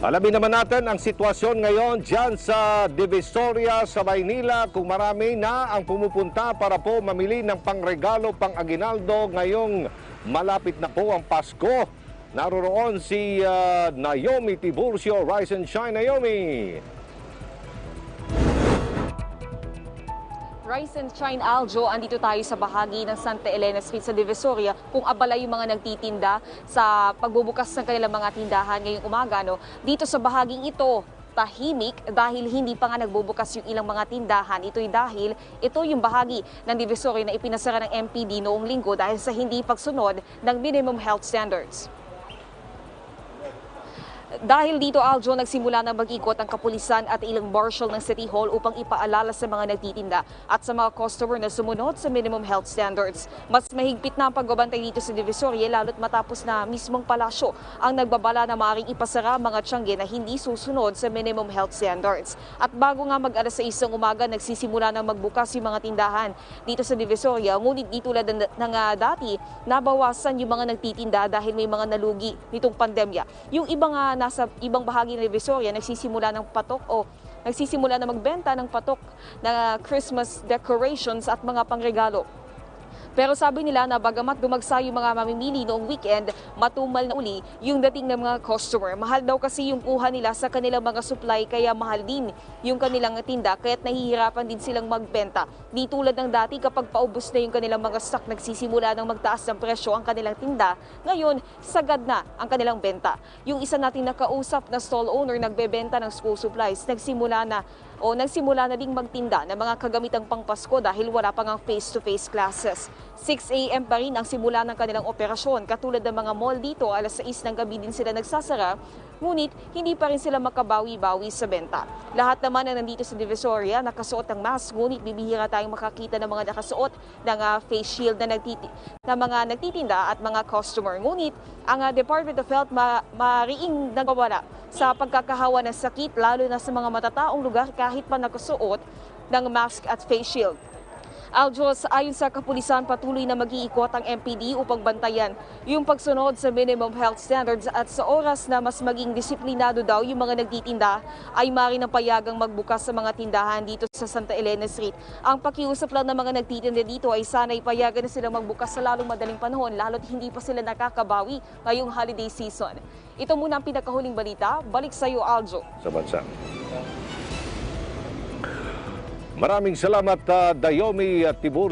Alamin naman natin ang sitwasyon ngayon dyan sa Divisoria sa Maynila kung marami na ang pumupunta para po mamili ng pangregalo pang aginaldo ngayong malapit na po ang Pasko. Naroroon si ah, Naomi Tiburcio. Rise and shine, Naomi! Rise and Shine Aljo, andito tayo sa bahagi ng Santa Elena Street sa Divisoria kung abala yung mga nagtitinda sa pagbubukas ng kanilang mga tindahan ngayong umaga. No? Dito sa bahaging ito, tahimik dahil hindi pa nga nagbubukas yung ilang mga tindahan. Ito'y dahil ito yung bahagi ng Divisoria na ipinasara ng MPD noong linggo dahil sa hindi pagsunod ng minimum health standards. Dahil dito, Aljo, nagsimula na mag-ikot ang kapulisan at ilang marshal ng City Hall upang ipaalala sa mga nagtitinda at sa mga customer na sumunod sa minimum health standards. Mas mahigpit na ang pagbabantay dito sa Divisoria lalo't matapos na mismong palasyo ang nagbabala na maaaring ipasara mga tiyangge na hindi susunod sa minimum health standards. At bago nga mag-alas sa isang umaga, nagsisimula na magbukas yung mga tindahan dito sa Divisoria. Ngunit di tulad ng, ng ah, dati, nabawasan yung mga nagtitinda dahil may mga nalugi nitong pandemya. Yung iba nga nasa ibang bahagi ng Divisoria, nagsisimula ng patok o nagsisimula na magbenta ng patok na Christmas decorations at mga pangregalo. Pero sabi nila na bagamat dumagsa yung mga mamimili noong weekend, matumal na uli yung dating ng mga customer. Mahal daw kasi yung kuha nila sa kanilang mga supply kaya mahal din yung kanilang tinda kaya't nahihirapan din silang magbenta. Di tulad ng dati kapag paubos na yung kanilang mga stock, nagsisimula ng magtaas ng presyo ang kanilang tinda. Ngayon, sagad na ang kanilang benta. Yung isa nating nakausap na stall owner nagbebenta ng school supplies, nagsimula na o nagsimula na ding magtinda ng mga kagamitang pangpasko dahil wala pang ang face-to-face classes. 6 a.m. pa rin ang simula ng kanilang operasyon. Katulad ng mga mall dito, alas 6 ng gabi din sila nagsasara, ngunit hindi pa rin sila makabawi-bawi sa benta. Lahat naman na nandito sa Divisoria nakasuot ng mask, ngunit bibihira tayong makakita ng mga nakasuot ng ah, face shield na, nagtiti na mga nagtitinda at mga customer. Ngunit ang ah, Department of Health ma mariing nagwawala sa pagkakahawa ng sakit lalo na sa mga matataong lugar kahit pa nakasuot ng mask at face shield. Aljos, ayon sa kapulisan, patuloy na mag-iikot ang MPD upang bantayan yung pagsunod sa minimum health standards at sa oras na mas maging disiplinado daw yung mga nagtitinda ay mari ng payagang magbukas sa mga tindahan dito sa Santa Elena Street. Ang pakiusap lang ng mga nagtitinda dito ay sana'y payagan na sila magbukas sa lalong madaling panahon lalo't hindi pa sila nakakabawi ngayong holiday season. Ito muna ang pinakahuling balita. Balik sa iyo, Aljo. sa bansa. Maraming salamat, uh, Dayomi Tiburcio.